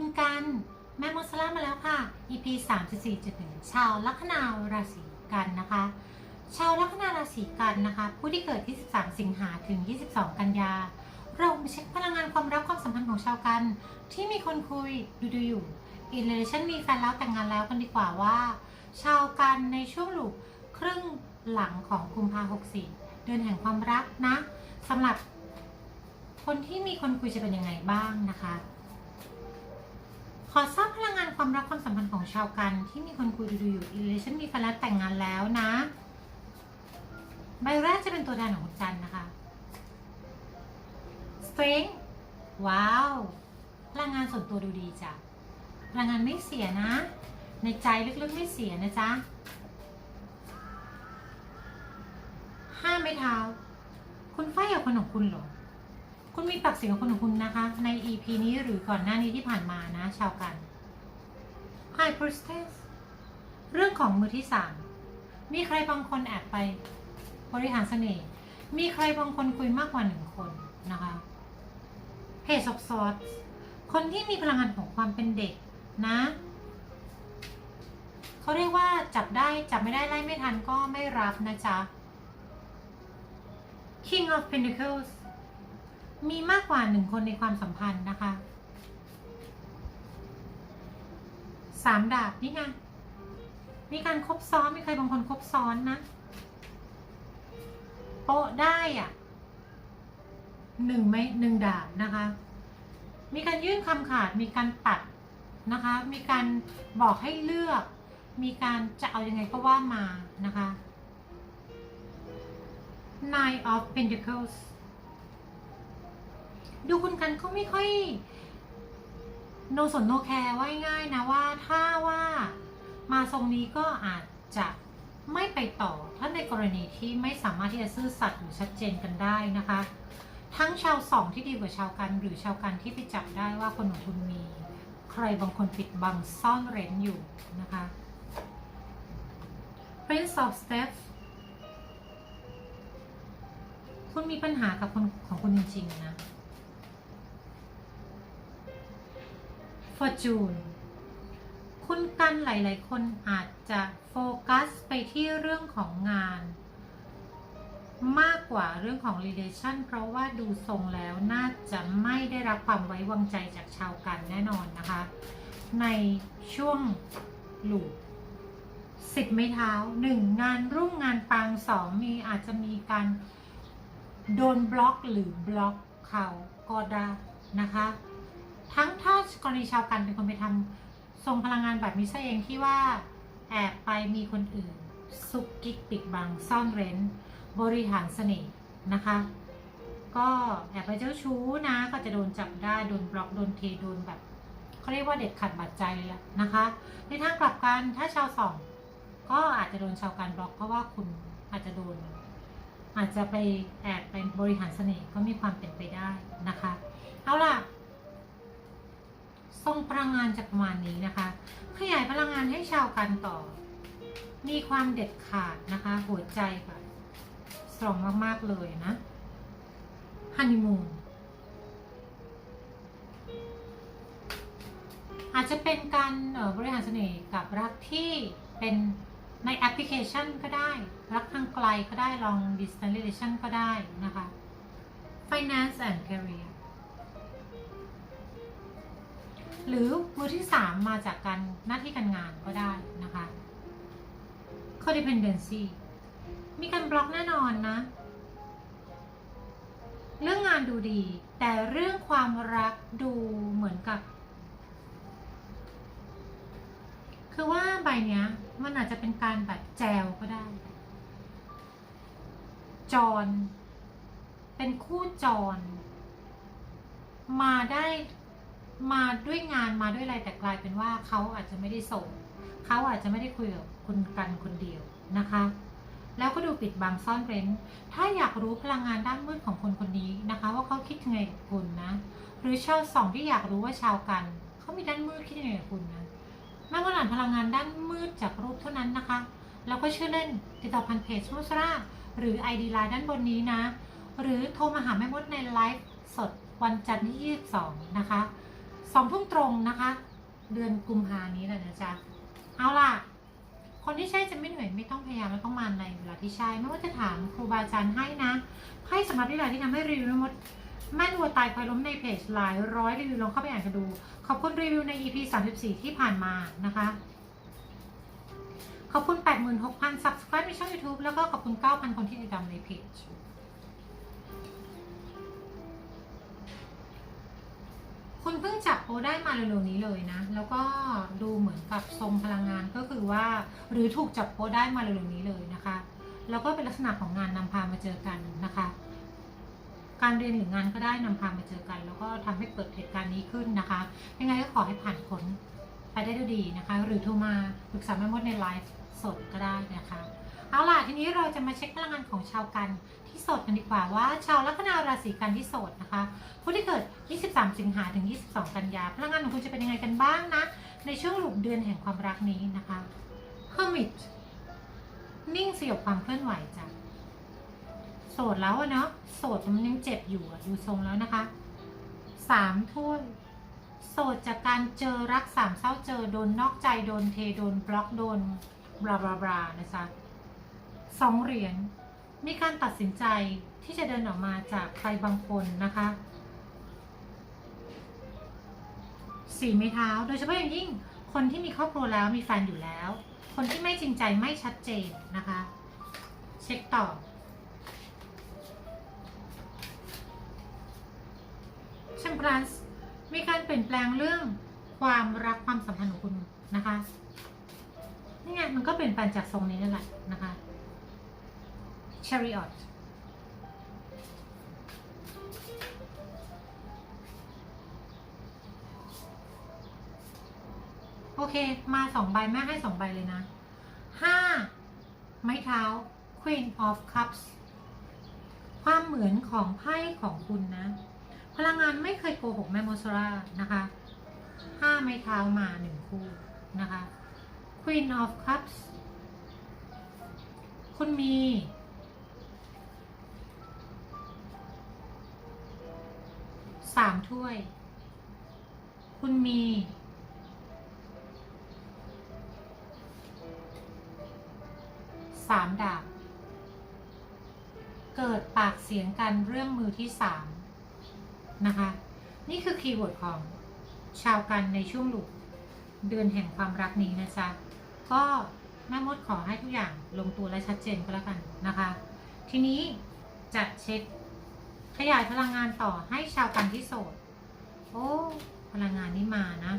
คุณกันแม่มดสลามาแล้วค่ะ EP 3.4.1 ชาวลัคนาราศีกันนะคะ ชาวลัคนาราศีกันนะคะ ผู้ที่เกิด 23 สิงหาถึง 22 กันยา เราเช็คพลังงานความรักความสัมพันธ์ของชาวกัน ที่มีคนคุยดูดูๆอยู่อินเลชั่นมีแฟนแล้วแต่งงานแล้วกันดีกว่าว่า ชาวกันในช่วงหลูกครึ่งหลังของกุมภา64 เดือนแห่งความรักนะสำหรับคนที่มีคนคุยจะเป็นยังไงบ้างนะคะ ขอทราบพลังงานความรักความสัมพันธ์ของชาวกันที่มีคนคุยดูอยู่อิเลชันมีแฟนแล้วแต่งงานแล้วนะ ใบแรกจะเป็นตัวแทนของคุณจันนะคะ Strength ว้าว พลังงานส่วนตัวดูดีจ้ะ พลังงานไม่เสียนะ ในใจลึกๆไม่เสียนะจ๊ะห้าไม้เท้า คุณไฟกับคนของคุณเหรอ คุณมีปากเสียงกับคนของคุณนะคะ ใน EP นี้หรือก่อนหน้านี้ที่ผ่านมานะ ชาวกัน High Priestess เรื่องของมือที่สามมีใครบางคนแอบไปบริหารเสน่ห์มีใครบางคนคุยมากกว่าหนึ่งคนนะคะ Page of Swords คนที่มีพลังงานของความเป็นเด็กนะเขาเรียกว่าจับได้จับไม่ได้ไล่ไม่ทันก็ไม่รับนะจ๊ะ King of Pentacles มีมากกว่าหนึ่งคนในความสัมพันธ์นะคะสามดาบนี่ไงมีการครบซ้อนมีใครบางคนครบซ้อนนะโปะได้อะหนึ่งไม่หนึ่งดาบนะคะ มีการยื่นคำขาดมีการตัดนะคะ มีการบอกให้เลือก มีการจะเอายังไงก็ว่ามานะคะ Nine of Pentacles ดูคุณกันก็ไม่ค่อยโนสนโนแคร์ว่าง่ายนะว่าถ้าว่ามาทรงนี้ก็อาจจะไม่ไปต่อถ้าในกรณีที่ไม่สามารถที่จะซื่อสัตย์หรือชัดเจนกันได้นะคะ ทั้งชาวสองที่ดีกว่าชาวกัน หรือชาวกันที่ไปจับได้ว่าคนของคุณมี ใครบางคนปิดบังซ่อนเร้นอยู่นะคะ Prince of Steps คุณมีปัญหากับคนของคุณจริงๆนะ Fortune คุณกันหลาย ๆ คนอาจจะโฟกัสไปที่เรื่องของงาน มากกว่าเรื่องของ relation เพราะว่าดูทรงแล้วน่าจะไม่ได้รับความไว้วางใจจากชาวกันแน่นอนนะคะ ในช่วงหลูสิบไม้เท้าหนึ่งงานรุ่งงานปังสองมีอาจจะมีการโดนบล็อกหรือบล็อกเขาก็ได้นะคะ ทั้งถ้ากรณีชาวกันเป็นคนไปทำทรงพลังงานแบบนี้ซะเองที่ว่าแอบไปมีคนอื่นซุกกิ๊กปิดบังซ่อนเร้น บริหารเสน่ห์นะคะ ก็แอบไปเจ้าชู้นะก็จะโดนจับได้โดนบล็อกโดนเทโดนแบบเขาเรียกว่าเด็ดขาดบาดใจเลยละนะคะ ในทางกลับกันถ้าชาวสองก็อาจจะโดนชาวการบล็อกเพราะว่าคุณอาจจะโดน อาจจะไปแอบไปบริหารเสน่ห์ก็มีความเป็นไปได้นะคะ เอาล่ะ ทรงพลังงานจะประมาณนี้นะคะ ขยายพลังงานให้ชาวกันต่อ มีความเด็ดขาดนะคะ หัวใจแบบสตรองมาก ๆ เลยนะฮันนีมูนอาจจะเป็นการออบริหารเสน่ห์กับรักที่เป็นในแอปพลิเคชันก็ได้ รักทางไกลก็ได้ long distance relation ก็ได้นะคะ finance and career หรือมือที่สามมาจากการหน้าที่การงานก็ได้นะคะ codependency มีการบล็อกแน่นอนนะ เรื่องงานดูดี แต่เรื่องความรักดูเหมือนกับ คือว่าใบเนี้ยมันอาจจะเป็นการแบบแจวก็ได้ จร เป็นคู่จร มาได้ มาด้วยงานมาด้วยอะไรแต่กลายเป็นว่าเขาอาจจะไม่ได้ส่งเขาอาจจะไม่ได้คุยกับคุณกันคนเดียวนะคะ แล้วก็ดูปิดบังซ่อนเร้น ถ้าอยากรู้พลังงานด้านมืดของคนคนนี้นะคะ ว่าเขาคิดยังไงกับคุณนะ หรือชาวสองที่อยากรู้ว่าชาวกันเขามีด้านมืดคิดยังไงกับคุณนะแม่มดอ่านพลังงานด้านมืดจากรูปเท่านั้นนะคะ แล้วก็ชื่อเล่นติดต่อพันเพจมุสราหรือ ID ไลน์ด้านบนนี้นะ หรือโทรมาหาแม่มดในไลฟ์สดวันจันทร์ที่ 22 นะคะ สองทุ่มตรงนะคะ เดือนกุมภานี้แหละนะจ๊ะเอาล่ะ คนที่ใช่จะไม่เหนื่อยไม่ต้องพยายามไม่ต้องมาในเวลาที่ใช่ไม่ว่าจะถามครูบาอาจารย์ให้นะให้สำหรับที่ไหนที่ทำให้รีวิวมดแม่นวัวตายคอยล้มในเพจหลายร้อยรีวิวลองเข้าไปอ่านกันดู ขอบคุณรีวิวใน EP 34 ที่ผ่านมานะคะ ขอบคุณ 86,000 subscribe ในช่อง YouTube แล้วก็ขอบคุณ 9,000 คนที่ติดตามในเพจ เพิ่งจับโอได้มาเร็วๆนี้เลยนะ แล้วก็ดูเหมือนกับทรงพลังงานก็คือว่า หรือถูกจับโอได้มาเร็วๆนี้เลยนะคะ แล้วก็เป็นลักษณะของงานนำพามาเจอกันนะคะ การเรียนหรืองานก็ได้นำพามาเจอกัน แล้วก็ทำให้เกิดเหตุการณ์นี้ขึ้นนะคะ ยังไงก็ขอให้ผ่านพ้นไปได้ด้วยดีนะคะ หรือโทรมาปรึกษาแม่มดในไลฟ์สดก็ได้นะคะ เอาล่ะทีนี้เราจะมาเช็คพลังงานของชาวกันที่โสดกันดีกว่าว่า ชาวลัคนาราศีกันที่โสดนะคะผู้ที่เกิด 23 สิงหาถึง 22 กันยาพลังงานของคุณจะเป็นยังไงกันบ้างนะ ในช่วงหลุมเดือนแห่งความรักนี้นะคะ Hermit นิ่งสยบความเคลื่อนไหวจ้ะโสดแล้วเนาะโสดมันยังเจ็บอยู่อะดูทรงแล้วนะคะสามถ้วยโสดจากการเจอรักสามเศร้าเจอโดนนอกใจโดนเทโดนบล็อกโดนบลาบลาบลานะจ๊ะ สองเหรียญมีการตัดสินใจที่จะเดินออกมาจากใครบางคนนะคะสี่ไม้เท้า โดยเฉพาะอย่างยิ่งคนที่มีครอบครัวแล้วมีแฟนอยู่แล้ว คนที่ไม่จริงใจไม่ชัดเจนนะคะ เช็คต่อแชมเปญส์มีการเปลี่ยนแปลงเรื่องความรักความสัมพันธ์ของคุณนะคะนี่ไงมันก็เปลี่ยนแปลงจากทรงนี้นั่นแหละนะคะ Chariot โอเค มาสองใบ แม่ให้สองใบเลยนะห้าไม้เท้า Queen of Cups ความเหมือนของไพ่ของคุณนะ พลังงานไม่เคยโกหกแม่โมซารานะคะห้าไม้เท้ามาหนึ่งคู่นะคะ Queen of Cups คุณมี สามถ้วย คุณมี สามดาบ เกิดปากเสียงกันเรื่องมือที่สามนะคะ นี่คือคีย์เวิร์ดของชาวกันในช่วงหลุดเดือนแห่งความรักนี้นะจ๊ะ ก็แม่มดขอให้ทุกอย่างลงตัวและชัดเจนก็แล้วกันนะคะ ทีนี้จะเช็ค ขยายพลังงานต่อให้ชาวกันที่โสด โอ้ พลังงานนี้มานะ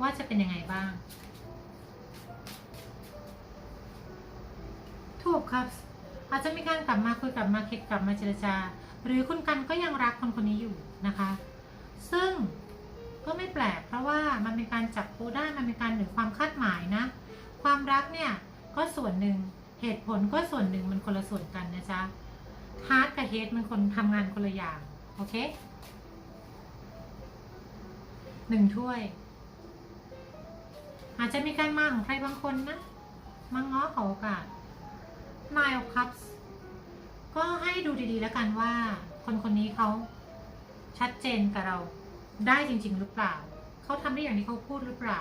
ว่าจะเป็นยังไงบ้าง ถูกครับ อาจจะมีการกลับมาคุยกลับมาเคิดกลับมาเจรจา หรือคุณกันก็ยังรักคนคนนี้อยู่นะคะ ซึ่งก็ไม่แปลก เพราะว่ามันเป็นการจับตัวได้มันเป็นการเหนือความคาดหมายนะ ความรักเนี่ยก็ส่วนหนึ่ง เหตุผลก็ส่วนหนึ่งมันคนละส่วนกันนะจ๊ะฮาร์ดกับเฮดมันคนทำงานคนละอย่าง โอเคหนึ่งถ้วย อาจจะมีการมาของใครบางคนนะมาง้อขอโอกาส Nine of Cups ก็ให้ดูดีๆแล้วกันว่า คนคนนี้เขาชัดเจนกับเราได้จริง ๆ หรือเปล่า เขาทำได้อย่างที่เขาพูดหรือเปล่า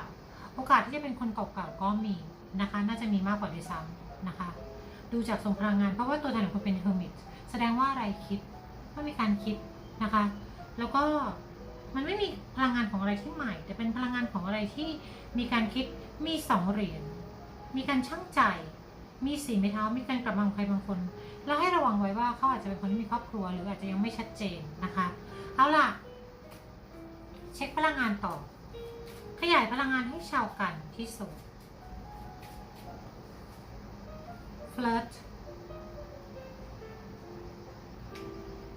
โอกาสที่จะเป็นคนเก่าๆก็มีนะคะ น่าจะมีมากกว่าด้วยซ้ำ นะคะ ดูจากทรงพลังงาน เพราะว่าตัวแทนของคุณเป็น Hermit แสดงว่าอะไรคิดว่ามีการคิดนะคะ แล้วก็มันไม่มีพลังงานของอะไรที่ใหม่ แต่เป็นพลังงานของอะไรที่มีการคิดมีสองเหรียญมีการช่างใจ มีสีไม้เท้ามีการกลับมาของใครบางคน แล้วให้ระวังไว้ว่าเขาอาจจะเป็นคนที่มีครอบครัว หรืออาจจะยังไม่ชัดเจนนะคะ เอาล่ะ เช็คพลังงานต่อ ขยายพลังงานให้ชาวกันที่สุด flirt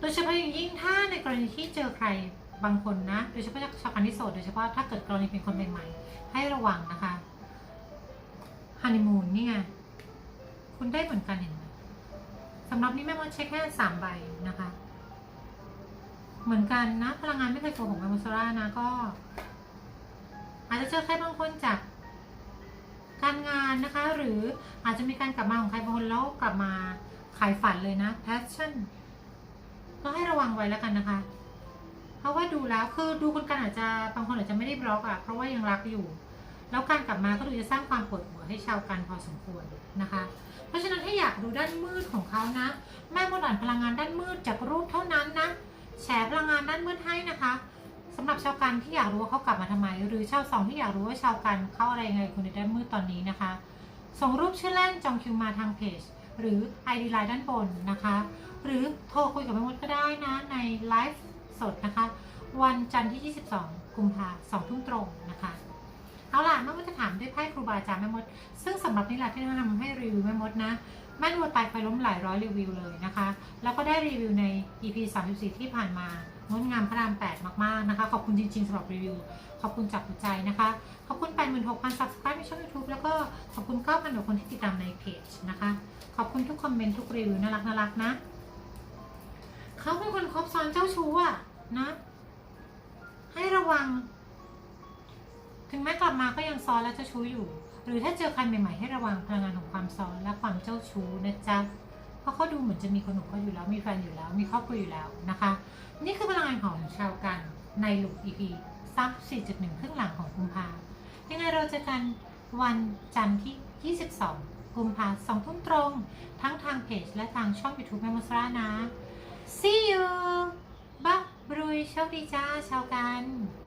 โดยเฉพาะอย่างยิ่งถ้าในกรณีที่เจอใครบางคนนะ โดยเฉพาะชาวกันที่โสดโดยเฉพาะถ้าเกิดกรณีเป็นคนใหม่ๆให้ระวังนะคะฮันนีมูนนี่ไงคุณได้เหมือนกันเห็นไหมสำหรับนี้แม่มดเช็คแค่สามใบนะคะ เหมือนกันนะ พลังงานไม่เคยโกหกแมมโมซาร่านะก็ อาจจะเจอใครบางคนจาก การงานนะคะ หรืออาจจะมีการกลับมาของใครบางคนแล้วกลับมาขายฝันเลยนะ passion ก็ให้ระวังไว้แล้วกันนะคะ เพราะว่าดูแล้วคือดูคนกันอาจจะบางคนอาจจะไม่ได้บล็อกอะเพราะว่ายังรักอยู่ แล้วการกลับมาก็ดูจะสร้างความปวดหัวให้ชาวกันพอสมควรนะคะ เพราะฉะนั้นถ้าอยากดูด้านมืดของเขานะ แม่มดอ่านพลังงานด้านมืดจากรูปเท่านั้นนะแชร์พลังงานด้านมืดให้นะคะ สำหรับชาวกันที่อยากรู้ว่าเขากลับมาทำไม หรือชาวสองที่อยากรู้ว่าชาวกันเขาอะไรยังไงคุณในด้านมืดตอนนี้นะคะ ส่งรูปชื่อเล่นจองคิวมาทางเพจหรือ ID ไลน์ด้านบนนะคะ หรือโทรคุยกับแม่มดก็ได้นะ ในไลฟ์สดนะคะ วันจันทร์ที่ 22 กุมภาสองทุ่มตรงนะคะ เอาล่ะแม่มดจะถามด้วยไพ่ครูบาอาจารย์แม่มด ซึ่งสำหรับนี่แหละที่แนะนำให้รีวิวแม่มดนะแม่นวดตายไปล้มหลายร้อยรีวิวเลยนะคะ แล้วก็ได้รีวิวใน EP 34 ที่ผ่านมา งดงามพระราม8มาก ๆ นะคะ ขอบคุณจริง ๆสำหรับรีวิว ขอบคุณจากหัวใจนะคะ ขอบคุณ 86,000 subscribe ในช่อง YouTube แล้วก็ขอบคุณ9,000กว่าคนที่ติดตามในเพจนะคะ ขอบคุณทุกคอมเมนต์ทุกรีวิวน่ารักน่ารักนะ เขาเป็นคนคบซ้อนเจ้าชู้อะนะ ให้ระวัง ถึงแม้กลับมาก็ยังซ้อนและเจ้าชู้อยู่ หรือถ้าเจอใครใหม่ๆให้ระวังพลังงานของความซ้อนและความเจ้าชู้นะจ๊ะ เพราะเขาดูเหมือนจะมีคนหนุ่มเขาอยู่แล้ว มีแฟนอยู่แล้ว มีครอบครัวอยู่แล้วนะคะ นี่คือพลังงานของชาวกันในลุก EP 34.1 ครึ่งหลังของกุมภายังไงเราจอกันวันจันทร์ที่ 22 กุมภาสองทุ่มตรง ทั้งทางเพจและทางช่อง YouTube แมมโมสรานะ see you บ๊ายบายโชคดีจ้าชาวกัน